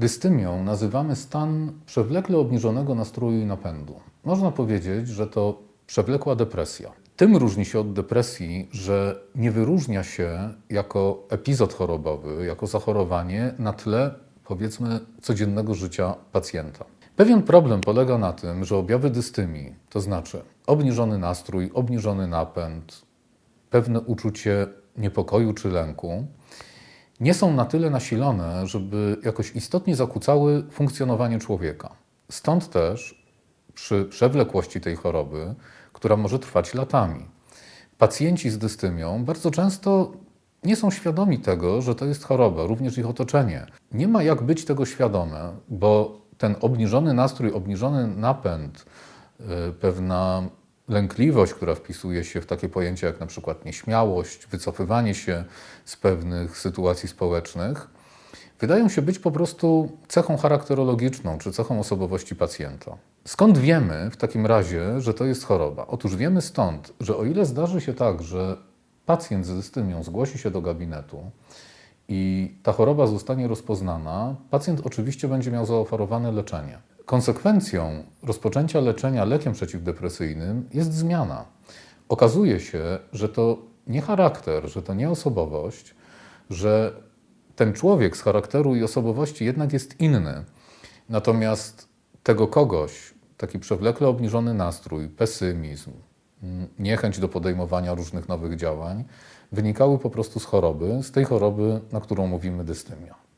Dystymią nazywamy stan przewlekle obniżonego nastroju i napędu. Można powiedzieć, że to przewlekła depresja. Tym różni się od depresji, że nie wyróżnia się jako epizod chorobowy, jako zachorowanie na tle, powiedzmy, codziennego życia pacjenta. Pewien problem polega na tym, że objawy dystymii, to znaczy obniżony nastrój, obniżony napęd, pewne uczucie niepokoju czy lęku, nie są na tyle nasilone, żeby jakoś istotnie zakłócały funkcjonowanie człowieka. Stąd też przy przewlekłości tej choroby, która może trwać latami, pacjenci z dystymią bardzo często nie są świadomi tego, że to jest choroba, również ich otoczenie. Nie ma jak być tego świadome, bo ten obniżony nastrój, obniżony napęd, y, pewna lękliwość, która wpisuje się w takie pojęcia jak na przykład nieśmiałość, wycofywanie się z pewnych sytuacji społecznych, wydają się być po prostu cechą charakterologiczną czy cechą osobowości pacjenta. Skąd wiemy w takim razie, że to jest choroba? Otóż wiemy stąd, że o ile zdarzy się tak, że pacjent z dystymią zgłosi się do gabinetu i ta choroba zostanie rozpoznana, pacjent oczywiście będzie miał zaoferowane leczenie. Konsekwencją rozpoczęcia leczenia lekiem przeciwdepresyjnym jest zmiana. Okazuje się, że to nie charakter, że to nie osobowość, że ten człowiek z charakteru i osobowości jednak jest inny. Natomiast tego kogoś, taki przewlekle obniżony nastrój, pesymizm, niechęć do podejmowania różnych nowych działań, wynikały po prostu z choroby, z tej choroby, na którą mówimy dystymia.